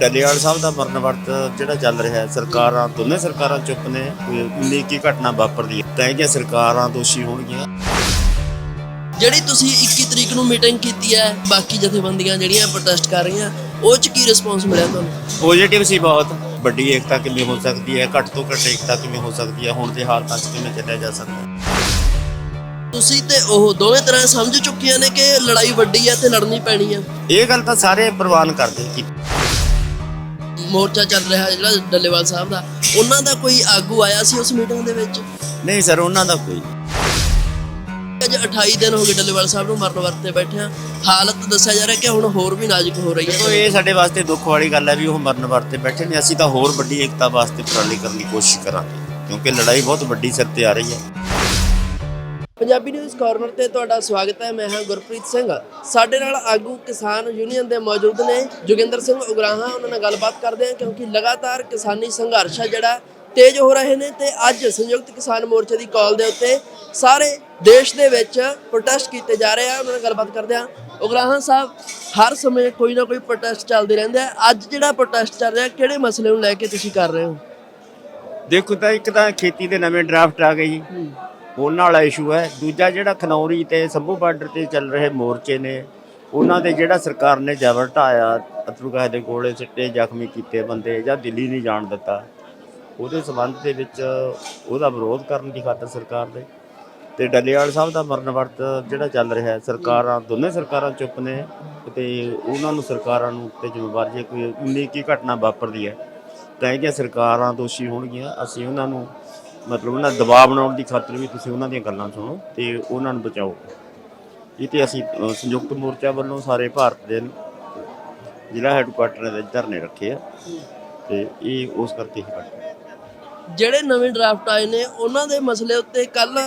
ਡੱਲੇਵਾਲ ਸਾਹਿਬ ਦਾ ਮਰਨ ਵਰਤ ਜਿਹੜਾ ਚੱਲ ਰਿਹਾ ਹੈ ਸਰਕਾਰਾਂ ਦੋਨੇ ਸਰਕਾਰਾਂ ਚੁੱਪ ਨੇ ਕੋਈ ਉਨੀ ਕੀ ਘਟਨਾ ਵਾਪਰਦੀ ਹੈ ਤਾਂ ਕਿ ਸਰਕਾਰਾਂ ਦੋਸ਼ੀ ਹੋਣਗੀਆਂ। ਜਿਹੜੀ ਤੁਸੀਂ 21 ਤਰੀਕ ਨੂੰ ਮੀਟਿੰਗ ਕੀਤੀ ਹੈ ਬਾਕੀ ਜਥੇਬੰਦੀਆਂ ਜਿਹੜੀਆਂ ਪ੍ਰੋਟੈਸਟ ਕਰ ਰਹੀਆਂ ਉਹ ਚ ਕੀ ਰਿਸਪੌਂਸ ਮਿਲਿਆ ਤੁਹਾਨੂੰ? ਪੋਜ਼ਿਟਿਵ ਸੀ ਬਹੁਤ। ਵੱਡੀ ਏਕਤਾ ਕਿਵੇਂ ਹੋ ਸਕਦੀ ਹੈ ਘੱਟ ਤੋਂ ਘੱਟ ਏਕਤਾ ਕਿਵੇਂ ਹੋ ਸਕਦੀ ਹੈ ਹੁਣ ਦੇ ਹਾਲਾਤਾਂ 'ਚ ਕਿਵੇਂ ਚੱਲਿਆ ਜਾ ਸਕਦਾ ਹੈ? ਤੁਸੀਂ ਤੇ ਉਹ ਦੋਵੇਂ ਤਰ੍ਹਾਂ ਸਮਝ ਚੁੱਕੀਆਂ ਨੇ ਕਿ ਲੜਾਈ ਵੱਡੀ ਹੈ ਤੇ ਲੜਨੀ ਪੈਣੀ ਹੈ? ਇਹ ਗੱਲ ਤਾਂ ਸਾਰੇ ਪ੍ਰਵਾਨ ਕਰਦੇ ਕਿ ਮੋਰਚਾ ਚੱਲ ਰਿਹਾ ਜਿਹੜਾ ਡੱਲੇਵਾਲ ਸਾਹਿਬ ਦਾ। ਉਹਨਾਂ ਦਾ ਕੋਈ ਆਗੂ ਆਇਆ ਸੀ ਉਸ ਮੀਟਿੰਗ ਦੇ ਵਿੱਚ? ਨਹੀਂ ਸਰ ਉਹਨਾਂ ਦਾ ਕੋਈ ਅੱਜ 28 ਦਿਨ ਹੋ ਗਏ ਡੱਲੇਵਾਲ ਸਾਹਿਬ ਨੂੰ ਮਰਨ ਵਰਤੇ ਬੈਠੇ ਆ। ਹਾਲਤ ਦੱਸਿਆ ਜਾ ਰਿਹਾ ਕਿ ਹੁਣ ਹੋਰ ਵੀ ਨਾਜ਼ੁਕ ਹੋ ਰਹੀ ਦੇਖੋ ਹੈ ਇਹ ਸਾਡੇ ਵਾਸਤੇ ਦੁੱਖ ਵਾਲੀ ਗੱਲ ਹੈ ਵੀ ਉਹ ਮਰਨ ਵਰਤੇ ਬੈਠੇ ਨੇ। ਅਸੀਂ ਤਾਂ ਹੋਰ ਵੱਡੀ ਏਕਤਾ ਵਾਸਤੇ ਉਪਰਾਲੇ ਕਰਨ ਦੀ ਕੋਸ਼ਿਸ਼ ਕਰਾਂਗੇ ਕਿਉਂਕਿ ਲੜਾਈ ਬਹੁਤ ਵੱਡੀ ਸਿਰ ਤੇ ਆ ਰਹੀ ਹੈ। ਪੰਜਾਬੀ ਨਿਊਜ਼ ਕਾਰਨਰ ਤੇ ਤੁਹਾਡਾ ਸਵਾਗਤ ਹੈ ਮੈਂ ਹਾਂ ਗੁਰਪ੍ਰੀਤ ਸਿੰਘ। ਸਾਡੇ ਨਾਲ ਆਗੂ ਕਿਸਾਨ ਯੂਨੀਅਨ ਦੇ ਮੌਜੂਦ ਨੇ ਜੋਗਿੰਦਰ ਸਿੰਘ ਉਗਰਾਹਾਂ ਉਹਨਾਂ ਨਾਲ ਗੱਲਬਾਤ ਕਰਦੇ ਹਾਂ ਕਿਉਂਕਿ ਲਗਾਤਾਰ ਕਿਸਾਨੀ ਸੰਘਰਸ਼ ਹੈ ਜਿਹੜਾ ਤੇਜ਼ ਹੋ ਰਹੇ ਨੇ ਤੇ ਅੱਜ ਸੰਯੁਕਤ ਕਿਸਾਨ ਮੋਰਚੇ ਦੀ ਕਾਲ ਦੇ ਉੱਤੇ ਸਾਰੇ ਦੇਸ਼ ਦੇ ਵਿੱਚ ਪ੍ਰੋਟੈਸਟ ਕੀਤੇ ਜਾ ਰਹੇ ਆ। ਉਹਨਾਂ ਨਾਲ ਗੱਲਬਾਤ ਕਰਦੇ ਹਾਂ। ਉਗਰਾਹਾਂ ਸਾਹਿਬ ਹਰ ਸਮੇਂ ਕੋਈ ਨਾ ਕੋਈ ਪ੍ਰੋਟੈਸਟ ਚੱਲਦੇ ਰਹਿੰਦੇ ਆ। ਅੱਜ ਜਿਹੜਾ ਪ੍ਰੋਟੈਸਟ ਚੱਲ ਰਿਹਾ ਕਿਹੜੇ ਮਸਲੇ ਨੂੰ ਲੈ ਕੇ ਤੁਸੀਂ ਕਰ ਰਹੇ ਹੋ? ਦੇਖੋ ਤਾਂ ਇੱਕ ਤਾਂ ਖੇਤੀ ਦੇ ਨਵੇਂ ਡਰਾਫਟ ਆ ਗਏ ਜੀ। ਉਹਨਾਂ ਵਾਲਾ ਇਸ਼ੂ ਹੈ। ਦੂਜਾ ਜਿਹੜਾ ਖਨੌਰੀ ਤੇ ਸੰਭੂ ਬਾਰਡਰ ਤੇ ਚੱਲ ਰਹੇ ਮੋਰਚੇ ਨੇ, ਉਹਨਾਂ ਦੇ ਜਿਹੜਾ ਸਰਕਾਰ ਨੇ ਜ਼ਬਰ ਢਾਇਆ ਅਥਰੂ ਗੈਸ ਦੇ ਗੋਲੇ ਸਿੱਟੇ, ਜ਼ਖਮੀ ਕੀਤੇ ਬੰਦੇ ਜਾਂ ਦਿੱਲੀ ਨਹੀਂ ਜਾਣ ਦਿੱਤਾ, ਉਹਦੇ ਸਬੰਧ ਦੇ ਵਿੱਚ ਉਹਦਾ ਵਿਰੋਧ ਕਰਨ ਦੀ ਖਾਤਰ ਸਰਕਾਰ ਦੇ। ਤੇ ਡੱਲੇਵਾਲ ਸਾਹਿਬ ਦਾ ਮਰਨ ਵਰਤ ਜਿਹੜਾ ਚੱਲ ਰਿਹਾ ਹੈ, ਸਰਕਾਰਾਂ, ਦੋਨੇ ਸਰਕਾਰਾਂ ਚੁੱਪ ਨੇ ਤੇ ਉਹਨਾਂ ਨੂੰ ਸਰਕਾਰਾਂ ਨੂੰ ਤੇ ਜ਼ਿੰਮੇਵਾਰ ਜੇ ਕੋਈ ਉਨੀ ਕੀ ਘਟਨਾ ਵਾਪਰਦੀ ਹੈ। ਤਾਂ ਇਹ ਇਹਦੀਆਂ ਸਰਕਾਰਾਂ ਦੋਸ਼ੀ ਹੋਣਗੀਆਂ, ਅਸੀਂ ਉਹਨਾਂ ਨੂੰ ਮਤਲਬ ਉਹਨਾਂ ਦਾ ਦਬਾਅ ਬਣਾਉਣ ਦੀ ਖਾਤਰ ਵੀ ਤੁਸੀਂ ਉਹਨਾਂ ਦੀਆਂ ਗੱਲਾਂ ਸੁਣੋ ਤੇ ਉਹਨਾਂ ਨੂੰ ਬਚਾਓ। ਇਹ ਤੇ ਅਸੀਂ ਅ, ਸੰਯੁਕਤ ਮੋਰਚਾ ਵੱਲੋਂ ਸਾਰੇ ਭਾਰਤ ਦੇ ਜ਼ਿਲ੍ਹਾ ਹੈੱਡਕੁਆਟਰ ਦੇ ਧਰਨੇ ਰੱਖੇ ਆ ਤੇ ਇਹ ਉਸ ਕਰਕੇ ਹੀ ਕਰਦੇ ਜਿਹੜੇ ਨਵੇਂ ਡਰਾਫਟ ਆਏ ਨੇ ਉਹਨਾਂ ਦੇ ਮਸਲੇ ਉੱਤੇ ਕੱਲ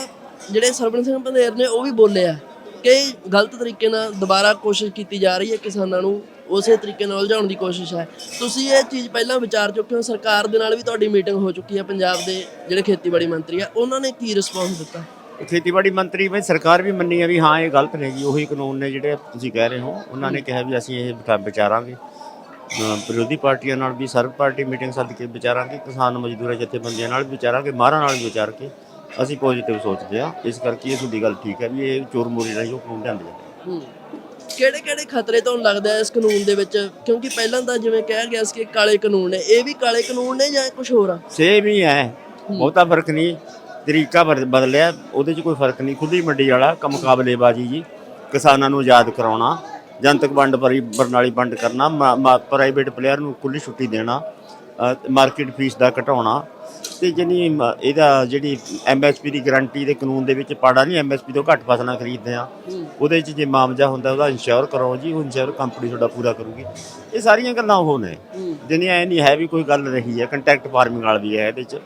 ਜਿਹੜੇ ਸਰਵਣ ਸਿੰਘ ਪੰਧੇਰ ਨੇ ਉਹ ਵੀ ਬੋਲੇ ਆ ਕਿ ਗਲਤ ਤਰੀਕੇ ਨਾਲ ਦੁਬਾਰਾ ਕੋਸ਼ਿਸ਼ ਕੀਤੀ ਜਾ ਰਹੀ ਹੈ ਕਿਸਾਨਾਂ ਨੂੰ ਉਸੇ ਤਰੀਕੇ ਨਾਲ ਉਲਝਾਉਣ ਦੀ ਕੋਸ਼ਿਸ਼ ਹੈ। ਤੁਸੀਂ ਇਹ ਚੀਜ਼ ਪਹਿਲਾਂ ਵਿਚਾਰ ਚੁੱਕੇ ਹੋ ਸਰਕਾਰ ਦੇ ਨਾਲ ਵੀ ਤੁਹਾਡੀ ਮੀਟਿੰਗ ਹੋ ਚੁੱਕੀ ਹੈ ਪੰਜਾਬ ਦੇ ਜਿਹੜੇ ਖੇਤੀਬਾੜੀ ਮੰਤਰੀ ਆ ਉਹਨਾਂ ਨੇ ਕੀ ਰਿਸਪੌਂਸ ਦਿੱਤਾ? ਖੇਤੀਬਾੜੀ ਮੰਤਰੀ ਵੀ ਸਰਕਾਰ ਵੀ ਮੰਨੀ ਆ ਵੀ ਹਾਂ ਇਹ ਗਲਤ ਨੇ ਜੀ ਉਹੀ ਕਾਨੂੰਨ ਨੇ ਜਿਹੜੇ ਤੁਸੀਂ ਕਹਿ ਰਹੇ ਹੋ। ਉਹਨਾਂ ਨੇ ਕਿਹਾ ਵੀ ਅਸੀਂ ਇਹ ਵਿਚਾ- ਵਿਚਾਰਾਂਗੇ। ਵਿਰੋਧੀ ਪਾਰਟੀਆਂ ਨਾਲ ਵੀ ਸਰਵ ਪਾਰਟੀ ਮੀਟਿੰਗ ਸੱਦ ਕੇ ਵਿਚਾਰਾਂਗੇ ਕਿਸਾਨ ਮਜ਼ਦੂਰਾਂ ਜਥੇਬੰਦੀਆਂ ਨਾਲ ਵੀ ਵਿਚਾਰਾਂਗੇ ਮਾਹਰਾਂ ਨਾਲ ਵੀ ਵਿਚਾਰ ਕੇ ਅਸੀਂ ਪੋਜ਼ਿਟਿਵ ਸੋਚਦੇ ਆ ਇਸ ਕਰਕੇ ਇਹ ਤੁਹਾਡੀ ਗੱਲ ਠੀਕ ਹੈ ਵੀ ਇਹ ਚੋਰ ਮੋਰੀ ਨਹੀਂ ਉਹ ਕਾਨੂੰਨ ਲਿਆਂਦੇ ਜਾਂਦੇ ਹੂੰ। ਕਿਹੜੇ ਕਿਹੜੇ ਖਤਰੇ ਤੁਹਾਨੂੰ ਲੱਗਦਾ ਹੈ ਇਸ ਕਾਨੂੰਨ ਦੇ ਵਿੱਚ? ਕਿਉਂਕਿ ਪਹਿਲਾਂ ਤਾਂ ਜਿਵੇਂ ਕਿਹਾ ਗਿਆ ਸੀ ਕਿ ਕਾਲੇ ਕਾਨੂੰਨ ਨੇ ਇਹ ਵੀ ਕਾਲੇ ਕਾਨੂੰਨ ਨੇ ਜਾਂ ਕੁਝ ਹੋਰ ਆ? ਸੇਮ ਹੀ ਹੈ। ਬਹੁਤਾ ਫ਼ਰਕ ਨਹੀਂ। ਤਰੀਕਾ ਬਦ- ਬਦਲਿਆ। ਉਹਦੇ 'ਚ ਕੋਈ ਫ਼ਰਕ ਨਹੀਂ। ਖੁੱਲੀ ਮੰਡੀ ਵਾਲਾ ਕੰਮ ਮੁਕਾਬਲੇਬਾਜ਼ੀ ਜੀ। ਕਿਸਾਨਾਂ ਨੂੰ ਆਜ਼ਾਦ ਕਰਾਉਣਾ। ਜਨਤਕ ਵੰਡ ਪਰੀ ਪ੍ਰਣਾਲੀ ਵੰਡ ਕਰਨਾ। ਪ੍ਰਾਈਵੇਟ ਪਲੇਅਰ ਨੂੰ ਖੁੱਲੀ ਛੁੱਟੀ ਦੇਣਾ। ਮਾਰਕੀਟ ਫੀਸ ਦਾ ਘਟਾਉਣਾ ਤੇ ਜਿਹਨੀ ਇਹਦਾ ਜਿਹੜੀ ਐਮਐਸਪੀ ਦੀ ਗਾਰੰਟੀ ਦੇ ਕਾਨੂੰਨ ਦੇ ਵਿੱਚ ਪਾੜਾ ਨਹੀਂ ਐਮਐਸਪੀ ਤੋਂ ਘੱਟ ਫਸਲਾਂ ਖਰੀਦਦੇ ਆ ਉਹਦੇ 'ਚ ਜੇ ਮਾਮਜਾ ਹੁੰਦਾ ਉਹਦਾ ਇੰਸ਼ੋਰ ਕਰੋ ਜੀ ਉਹ ਇੰਸ਼ੋਰ ਕੰਪਨੀ ਤੁਹਾਡਾ ਪੂਰਾ ਕਰੂਗੀ। ਇਹ ਸਾਰੀਆਂ ਗੱਲਾਂ ਉਹ ਨੇ। ਜਿਹਨੀ ਐ ਨਹੀਂ ਹੈ ਵੀ ਕੋਈ ਗੱਲ ਰਹੀ ਹੈ ਕੰਟੈਕਟ ਫਾਰਮਿੰਗ ਵਾਲਾ ਵੀ ਹੈ ਇਹਦੇ 'ਚ।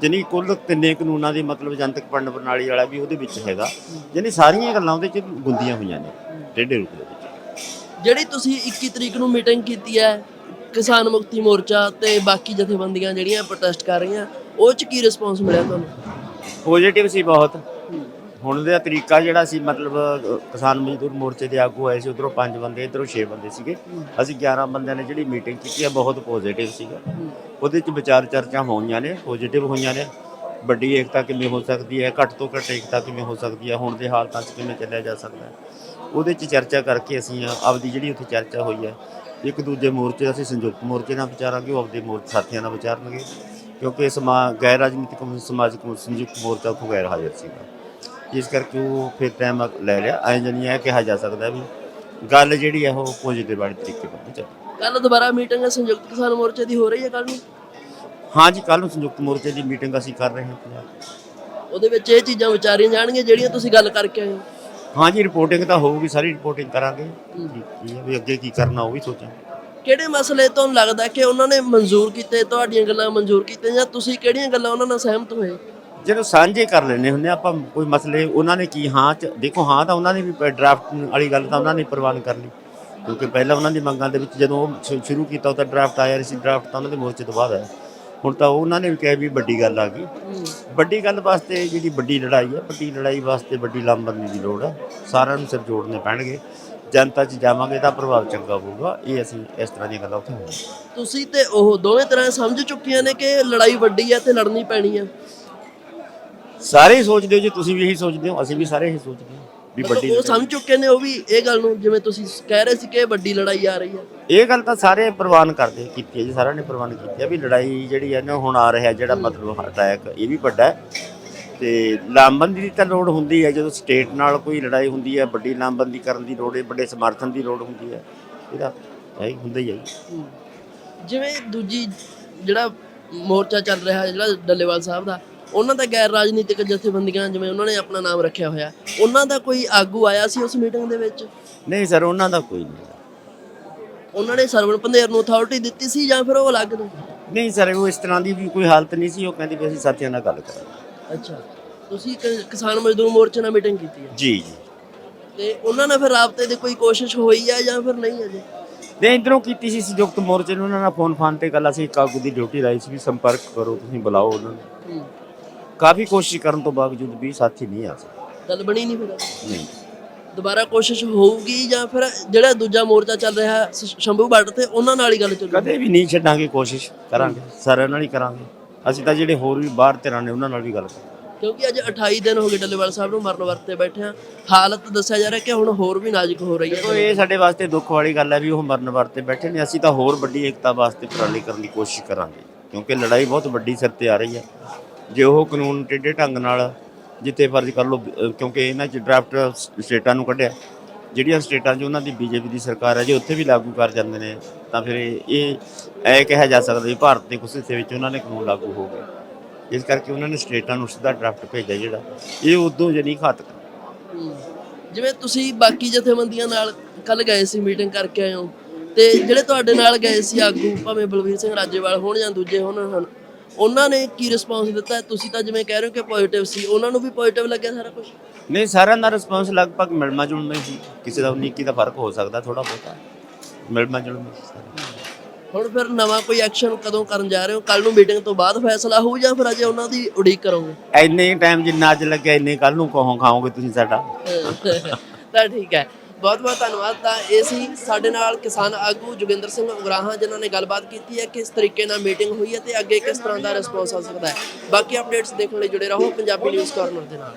ਜਿਹਨੀ ਕੁੱਲ ਤਿੰਨੇ ਕਾਨੂੰਨਾਂ ਦੀ ਮਤਲਬ ਜਨਤਕ ਵੰਡ ਪ੍ਰਣਾਲੀ ਵਾਲਾ ਵੀ ਉਹਦੇ ਵਿੱਚ ਹੈਗਾ। ਜਿਹਨੀ ਸਾਰੀਆਂ ਗੱਲਾਂ ਉਹਦੇ 'ਚ ਗੁੰਦੀਆਂ ਹੋਈਆਂ ਨੇ ਟੇਢੇ ਰੂਪ ਦੇ ਵਿੱਚ। ਜਿਹੜੀ ਤੁਸੀਂ 21 ਤਰੀਕ ਨੂੰ ਮੀਟਿੰਗ ਕੀਤੀ ਹੈ ਕਿਸਾਨ ਮੁਕਤੀ ਮੋਰਚਾ ਤੇ ਬਾਕੀ ਜਥੇਬੰਦੀਆਂ ਜਿਹੜੀਆਂ ਪ੍ਰੋਟੈਸਟ ਕਰ ਰਹੀਆਂ, ਉਹ ਚ ਕੀ ਰਿਸਪੌਂਸ ਮਿਲਿਆ ਤੁਹਾਨੂੰ? ਪੋਜ਼ਿਟਿਵ ਸੀ ਬਹੁਤ। ਹੁਣ ਦਾ ਤਰੀਕਾ ਜਿਹੜਾ ਸੀ, ਮਤਲਬ, ਕਿਸਾਨ ਮਜ਼ਦੂਰ ਮੋਰਚੇ ਦੇ ਆਗੂ ਆਏ ਸੀ, ਉਧਰੋਂ ਪੰਜ ਬੰਦੇ, ਇਧਰੋਂ 6 ਬੰਦੇ ਸੀਗੇ। ਅਸੀਂ 11 ਬੰਦਿਆਂ ਨੇ ਜਿਹੜੀ ਮੀਟਿੰਗ ਕੀਤੀ ਹੈ, ਬਹੁਤ ਪੋਜ਼ਿਟਿਵ ਸੀਗਾ। ਉਹਦੇ ਚ ਵਿਚਾਰ ਚਰਚਾ ਹੋਈਆਂ ਨੇ ਪੋਜ਼ਿਟਿਵ ਹੋਈਆਂ ਨੇ। ਵੱਡੀ ਏਕਤਾ ਕਿਵੇਂ ਹੋ ਸਕਦੀ ਹੈ, ਘੱਟ ਤੋਂ ਘੱਟ ਏਕਤਾ ਕਿਵੇਂ ਹੋ ਸਕਦੀ ਹੈ, ਹੁਣ ਦੇ ਹਾਲਤਾਂ 'ਚ ਕਿਵੇਂ ਚੱਲਿਆ ਜਾ ਸਕਦਾ ਹੈ। ਉਹਦੇ 'ਚ ਚਰਚਾ ਕਰਕੇ ਅਸੀਂ ਆਪਦੀ ਜਿਹੜੀ ਉੱਥੇ ਚਰਚਾ ਹੋਈ ਹੈ ਇੱਕ ਦੂਜੇ ਮੋਰਚੇ ਅਸੀਂ ਸੰਯੁਕਤ ਮੋਰਚੇ ਨਾਲ ਵਿਚਾਰਾਂਗੇ ਉਹ ਆਪਦੇ ਮੋਰਚੇ ਸਾਥੀਆਂ ਨਾਲ ਵਿਚਾਰਨਗੇ ਕਿਉਂਕਿ ਸਮਾ ਗੈਰ ਰਾਜਨੀਤਿਕ ਸਮਾਜਿਕ ਸੰਯੁਕਤ ਮੋਰਚਾ ਉੱਥੋਂ ਗੈਰ ਹਾਜ਼ਰ ਸੀਗਾ। ਇਸ ਕਰਕੇ ਉਹ ਫਿਰ ਟਾਈਮ ਲੈ ਲਿਆ। ਐਂ ਜਣੀ ਇਹ ਕਿਹਾ ਜਾ ਸਕਦਾ ਵੀ ਗੱਲ ਜਿਹੜੀ ਹੈ ਉਹ ਪੋਜ਼ਿਟਿਵ ਵਾਲੇ ਤਰੀਕੇ ਨਾਲ ਚੱਲ ਕੱਲ ਦੁਬਾਰਾ ਮੀਟਿੰਗ ਸੰਯੁਕਤ ਕਿਸਾਨ ਮੋਰਚੇ ਦੀ ਹੋ ਰਹੀ ਹੈ ਕੱਲ ਨੂੰ? ਹਾਂ ਜੀ ਕੱਲ ਨੂੰ ਸੰਯੁਕਤ ਮੋਰਚੇ ਦੀ ਮੀਟਿੰਗ ਅਸੀਂ ਕਰ ਰਹੇ ਹਾਂ ਪੰਜਾਬ। ਉਹਦੇ ਵਿੱਚ ਇਹ ਚੀਜ਼ਾਂ ਵਿਚਾਰੀਆਂ ਜਾਣਗੀਆਂ ਜਿਹੜੀਆਂ ਤੁਸੀਂ ਗੱਲ ਕਰਕੇ ਆਏ ਹੋ। ਹਾਂ ਜੀ ਰਿਪੋਰਟਿੰਗ ਤਾਂ ਹੋਊਗੀ ਸਾਰੀ ਰਿਪੋਰਟਿੰਗ ਕਰਾਂਗੇ। ਕੀ ਕੀ ਹੈ ਵੀ ਅੱਗੇ ਕੀ ਕਰਨਾ ਉਹ ਵੀ ਸੋਚਾਂਗੇ। ਕਿਹੜੇ ਮਸਲੇ ਤੁਹਾਨੂੰ ਲੱਗਦਾ ਕਿ ਉਹਨਾਂ ਨੇ ਮਨਜ਼ੂਰ ਕੀਤੇ ਤੁਹਾਡੀਆਂ ਗੱਲਾਂ ਮਨਜ਼ੂਰ ਕੀਤੀਆਂ ਜਾਂ ਤੁਸੀਂ ਕਿਹੜੀਆਂ ਗੱਲਾਂ ਉਹਨਾਂ ਨਾਲ ਸਹਿਮਤ ਹੋਏ? ਜਦੋਂ ਸਾਂਝੇ ਕਰ ਲੈਣੇ ਹੁੰਦੇ ਆ ਆਪਾਂ ਕੋਈ ਮਸਲੇ ਉਹਨਾਂ ਨੇ ਕੀ ਹਾਂ ਚ ਦੇਖੋ ਹਾਂ ਤਾਂ ਉਹਨਾਂ ਨੇ ਵੀ ਡਰਾਫਟ ਵਾਲੀ ਗੱਲ ਤਾਂ ਉਹਨਾਂ ਨੇ ਪ੍ਰਵਾਨ ਕਰ ਲਈ। ਕਿਉਂਕਿ ਪਹਿਲਾਂ ਉਹਨਾਂ ਦੀ ਮੰਗਾਂ ਦੇ ਵਿੱਚ ਜਦੋਂ ਉਹ ਸ਼ੁ- ਸ਼ੁਰੂ ਕੀਤਾ ਉਹ ਤਾਂ ਡਰਾਫਟ ਆਇਆ ਸੀ ਡਰਾਫਟ ਤਾਂ ਉਹਨਾਂ ਦੇ ਮੋਰਚੇ ਤੋਂ ਬਾਅਦ ਆਇਆ। ਹੁਣ ਤਾਂ ਉਹਨਾਂ ਨੇ ਵੀ ਕਿਹਾ ਵੀ ਵੱਡੀ ਗੱਲ ਆ ਗਈ। ਵੱਡੀ ਗੱਲ ਵਾਸਤੇ ਜਿਹੜੀ ਵੱਡੀ ਲੜਾਈ ਹੈ ਵੱਡੀ ਲੜਾਈ ਵਾਸਤੇ ਵੱਡੀ ਲਾਮਬੰਦੀ ਦੀ ਲੋੜ ਹੈ ਸਾਰਿਆਂ ਨੂੰ ਸਿਰ ਜੋੜਨੇ ਪੈਣਗੇ। ਜਨਤਾ 'ਚ ਜਾਵਾਂਗੇ ਤਾਂ ਪ੍ਰਭਾਵ ਚੰਗਾ ਹੋਊਗਾ ਇਹ ਅਸੀਂ ਇਸ ਤਰ੍ਹਾਂ ਦੀਆਂ ਗੱਲਾਂ ਉੱਥੇ ਹੋਣਗੀਆਂ ਤੁਸੀਂ ਤੇ ਉਹ ਦੋਵੇਂ ਤਰ੍ਹਾਂ ਸਮਝ ਚੁੱਕੀਆਂ ਨੇ ਕਿ ਲੜਾਈ ਵੱਡੀ ਹੈ ਤੇ ਲੜਨੀ ਪੈਣੀ ਹੈ ਸਾਰੇ ਹੀ ਸੋਚਦੇ ਹੋ ਜੀ ਤੁਸੀਂ ਵੀ ਇਹੀ ਸੋਚਦੇ ਹੋ ਅਸੀਂ ਵੀ ਸਾਰੇ ਇਹੀ ਸੋਚਦੇ ਹਾਂ। ਵੀ ਵੱਡੀ ਉਹ ਸਮਝ ਚੁੱਕੇ ਨੇ ਉਹ ਵੀ ਇਹ ਗੱਲ ਨੂੰ ਜਿਵੇਂ ਤੁਸੀਂ ਕਹਿ ਰਹੇ ਸੀ ਕਿ ਵੱਡੀ ਲੜਾਈ ਆ ਰਹੀ ਹੈ। ਇਹ ਗੱਲ ਤਾਂ ਸਾਰੇ ਪ੍ਰਵਾਨ ਕਰਦੇ ਕੀਤੀ ਹੈ ਜੀ ਸਾਰਿਆਂ ਨੇ ਪ੍ਰਵਾਨ ਕੀਤੀ ਹੈ ਵੀ ਲੜਾਈ ਜਿਹੜੀ ਹੈ ਨਾ ਹੁਣ ਆ ਰਿਹਾ ਜਿਹੜਾ ਮਤਲਬ ਅਟੈਕ ਇਹ ਵੀ ਵੱਡਾ ਤੇ ਲਾਮਬੰਦੀ ਦੀ ਤਾਂ ਲੋੜ ਹੁੰਦੀ ਹੈ ਜਦੋਂ ਸਟੇਟ ਨਾਲ ਕੋਈ ਲੜਾਈ ਹੁੰਦੀ ਹੈ ਵੱਡੀ ਲਾਮਬੰਦੀ ਕਰਨ ਦੀ ਲੋੜ ਹੈ ਵੱਡੇ ਸਮਰਥਨ ਦੀ ਲੋੜ ਹੁੰਦੀ ਹੈ ਇਹਦਾ ਹੈ ਹੁੰਦਾ ਹੀ ਹੈ ਜੀ। ਜਿਵੇਂ ਦੂਜੀ ਜਿਹੜਾ ਮੋਰਚਾ ਚੱਲ ਰਿਹਾ ਜਿਹੜਾ ਡੱਲੇਵਾਲ ਸਾਹਿਬ ਦਾ ਉਹਨਾਂ ਦਾ ਗੈਰ ਰਾਜਨੀਤਿਕ ਜਥੇਬੰਦੀਆਂ ਜਿਵੇਂ ਉਹਨਾਂ ਨੇ ਆਪਣਾ ਨਾਮ ਰੱਖਿਆ ਹੋਇਆ ਉਹਨਾਂ ਦਾ ਕੋਈ ਆਗੂ ਆਇਆ ਸੀ ਉਸ ਮੀਟਿੰਗ ਦੇ ਵਿੱਚ? ਨਹੀਂ ਸਰ ਉਹਨਾਂ ਦਾ ਕੋਈ ਨਹੀਂ। ਉਹਨਾਂ ਨੇ ਸਰਵਣ ਪੰਧੇਰ ਨੂੰ ਅਥਾਰਟੀ ਦਿੱਤੀ ਸੀ ਜਾਂ ਫਿਰ ਉਹ ਅਲੱਗ ਨੇ? ਨਹੀਂ ਸਰ ਉਹ ਇਸ ਤਰ੍ਹਾਂ ਦੀ ਵੀ ਕੋਈ ਹਾਲਤ ਨਹੀਂ ਸੀ ਉਹ ਕਹਿੰਦੀ ਵੀ ਅਸੀਂ ਸਾਥੀਆਂ ਨਾਲ ਗੱਲ ਕਰਾਂਗੇ। ਅੱਛਾ। ਤੁਸੀਂ ਕ- ਕਿਸਾਨ ਮਜ਼ਦੂਰ ਮੋਰਚੇ ਨਾਲ ਮੀਟਿੰਗ ਕੀਤੀ ਹੈ? ਜੀ ਜੀ। ਤੇ ਉਹਨਾਂ ਨਾਲ ਫਿਰ ਰਾਬਤੇ ਦੀ ਕੋਈ ਕੋਸ਼ਿਸ਼ ਹੋਈ ਹੈ ਜਾਂ ਫਿਰ ਨਹੀਂ ਅਜੇ? ਨੇ ਇਧਰੋਂ ਕੀਤੀ ਸੀ ਸੰਯੁਕਤ ਮੋਰਚੇ ਨੂੰ ਉਹਨਾਂ ਨਾਲ ਫੋਨ ਫਾਨ ਤੇ ਗੱਲ ਅਸੀਂ ਇੱਕ ਆਗੂ ਦੀ ਡਿਊਟੀ ਲਾਈ ਸੀ ਵੀ ਸੰਪਰਕ ਕਰੋ ਤੁਸੀਂ ਬੁਲਾਓ ਉਹਨਾਂ ਨੂੰ। ਕਾਫੀ ਕੋਸ਼ਿਸ਼ ਕਰਨ ਤੋਂ ਬਾਵਜੂਦ ਵੀ ਸਾਥੀ ਨਹੀਂ ਆ ਸਕੇ। ਗੱਲ ਬਣੀ ਨਹੀਂ ਫਿਰ? ਨਹੀਂ। ਦੁਬਾਰਾ ਕੋਸ਼ਿਸ਼ ਹੋਊਗੀ ਜਾਂ ਫਿਰ ਜਿਹੜਾ ਦੂਜਾ ਮੋਰਚਾ ਚੱਲ ਰਿਹਾ ਸ- ਸ਼ੰਭੂ ਬਾਰਡਰ ਤੇ ਉਹਨਾਂ ਨਾਲ ਹੀ ਗੱਲ ਚੱਲੂ ਕਦੇ ਵੀ ਨਹੀਂ ਛੱਡਾਂਗੇ ਕੋਸ਼ਿਸ਼ ਕਰਾਂਗੇ ਸਾਰਿਆਂ ਨਾਲ ਹੀ ਕਰਾਂਗੇ। ਅਸੀਂ ਤਾਂ ਜਿਹੜੇ ਹੋਰ ਵੀ ਬਾਹਰ ਧਿਰਾਂ ਨੇ ਉਹਨਾਂ ਨਾਲ ਵੀ ਗੱਲ ਕਰਾਂਗੇ। ਕਿਉਂਕਿ ਅੱਜ 28 ਦਿਨ ਹੋ ਗਏ ਡੱਲੇਵਾਲ ਸਾਹਿਬ ਨੂੰ ਮਰਨ ਵਰਤੇ ਬੈਠੇ ਆ। ਹਾਲਤ ਦੱਸਿਆ ਜਾ ਰਿਹਾ ਕਿ ਹੁਣ ਹੋਰ ਵੀ ਨਾਜ਼ੁਕ ਹੋ ਰਹੀ ਦੇਖੋ ਹੈ ਇਹ ਸਾਡੇ ਵਾਸਤੇ ਦੁੱਖ ਵਾਲੀ ਗੱਲ ਹੈ ਵੀ ਉਹ ਮਰਨ ਵਰਤੇ ਬੈਠੇ ਨੇ। ਅਸੀਂ ਤਾਂ ਹੋਰ ਵੱਡੀ ਏਕਤਾ ਵਾਸਤੇ ਉਪਰਾਲੇ ਕਰਨ ਦੀ ਕੋਸ਼ਿਸ਼ ਕਰਾਂਗੇ ਕਿਉਂਕਿ ਲੜਾਈ ਬਹੁਤ ਵੱਡੀ ਸਿਰ ਤੇ ਆ ਰਹੀ ਹੈ। ਜੇ ਉਹ ਕਾਨੂੰਨ ਟੇਢੇ ਢੰਗ ਨਾਲ ਜਿੱਥੇ ਫਰਜ਼ ਕਰ ਲਓ ਕਿਉਂਕਿ ਇਹਨਾਂ 'ਚ ਡਰਾਫਟ ਸਟੇਟਾਂ ਨੂੰ ਕੱਢਿਆ। ਜਿਹੜੀਆਂ ਸਟੇਟਾਂ 'ਚ ਉਹਨਾਂ ਦੀ ਬੀਜੇਪੀ ਦੀ ਸਰਕਾਰ ਹੈ ਜੇ ਉੱਥੇ ਵੀ ਲਾਗੂ ਕਰ ਜਾਂਦੇ ਨੇ, ਤਾਂ ਫਿਰ ਇਹ- ਇਹ ਐ ਕਿਹਾ ਜਾ ਸਕਦਾ ਵੀ ਭਾਰਤ ਦੇ ਕੁਝ ਹਿੱਸੇ ਵਿੱਚ ਉਹਨਾਂ ਨੇ ਕਾਨੂੰਨ ਲਾਗੂ ਹੋ ਗਏ। ਇਸ ਕਰਕੇ ਉਹਨਾਂ ਨੇ ਸਟੇਟਾਂ ਨੂੰ ਸਿੱਧਾ ਡਰਾਫਟ ਭੇਜਿਆ ਜਿਹੜਾ। ਇਹ ਉਦੋਂ ਜਨੀ ਘਾਤਕ। ਹੂੰ। ਜਿਵੇਂ ਤੁਸੀਂ ਬਾਕੀ ਜਥੇਬੰਦੀਆਂ ਨਾਲ ਕੱਲ ਗਏ ਸੀ, ਮੀਟਿੰਗ ਕਰਕੇ ਆਏ ਹੋ, ਤੇ ਜਿਹੜੇ ਤੁਹਾਡੇ ਨਾਲ ਗਏ ਸੀ ਆਗੂ, ਭਾਵੇਂ ਬਲਵੀਰ ਸਿੰਘ ਰਾਜੇਵਾਲ ਹੋਣ ਜਾਂ ਦੂਜੇ ਹੋਣ ਹਨ ਉਹਨਾਂ ਨੇ ਕੀ ਰਿਸਪੌਂਸ ਦਿੱਤਾ? ਤੁਸੀਂ ਤਾਂ ਜਿਵੇਂ ਕਹਿ ਰਹੇ ਹੋ ਕਿ ਪੋਜ਼ਿਟਿਵ ਸੀ ਉਹਨਾਂ ਨੂੰ ਵੀ ਪੋਜ਼ਿਟਿਵ ਲੱਗਿਆ ਸਾਰਾ ਕੁਝ ਨਹੀਂ ਸਾਰਿਆਂ ਦਾ ਰਿਸਪਾਂਸ ਲਗਭਗ ਮਿਲਮਾ ਜੁਲਮਾ ਹੀ ਸੀ। ਕਿਸੇ ਦਾ 19 ਦਾ ਫ਼ਰਕ ਹੋ ਸਕਦਾ ਥੋੜਾ ਬਹੁਤਾ। ਮਿਲਮਾ ਜੁਲਮਾ। ਹੁਣ ਫਿਰ ਨਵਾਂ ਕੋਈ ਐਕਸ਼ਨ ਕਦੋਂ ਕਰਨ ਜਾ ਰਹੇ ਹੋ? ਕੱਲ ਨੂੰ ਮੀਟਿੰਗ ਤੋਂ ਬਾਅਦ ਫੈਸਲਾ ਹੋਊ ਜਾਂ ਫਿਰ ਅਜੇ ਉਹਨਾਂ ਦੀ ਉਡੀਕ ਕਰੋਗੇ ਇੰਨੇ ਟਾਈਮ ਜਿੰਨਾ ਅੱਜ ਲੱਗਿਆ ਇੰਨੇ ਕੱਲ ਨੂੰ ਕਹੋ ਖਾਓਗੇ ਤੁਸੀਂ ਸਾਡਾ? ਤਾਂ ਠੀਕ ਹੈ। ਬਹੁਤ ਬਹੁਤ ਧੰਨਵਾਦ। ਤਾਂ ਇਹ ਸੀ ਸਾਡੇ ਨਾਲ ਕਿਸਾਨ ਆਗੂ ਜੋਗਿੰਦਰ ਸਿੰਘ ਉਗਰਾਹਾਂ, ਜਿਨ੍ਹਾਂ ਨੇ ਗੱਲਬਾਤ ਕੀਤੀ ਹੈ ਕਿਸ ਤਰੀਕੇ ਨਾਲ ਮੀਟਿੰਗ ਹੋਈ ਹੈ ਤੇ ਅੱਗੇ ਕਿਸ ਤਰ੍ਹਾਂ ਦਾ ਰਿਸਪੌਂਸ ਆ ਸਕਦਾ ਹੈ। ਬਾਕੀ ਅਪਡੇਟਸ ਦੇਖਣ ਲਈ ਜੁੜੇ ਰਹੋ ਪੰਜਾਬੀ ਨਿਊਜ਼ ਕਾਰਨਰ ਦੇ ਨਾਲ।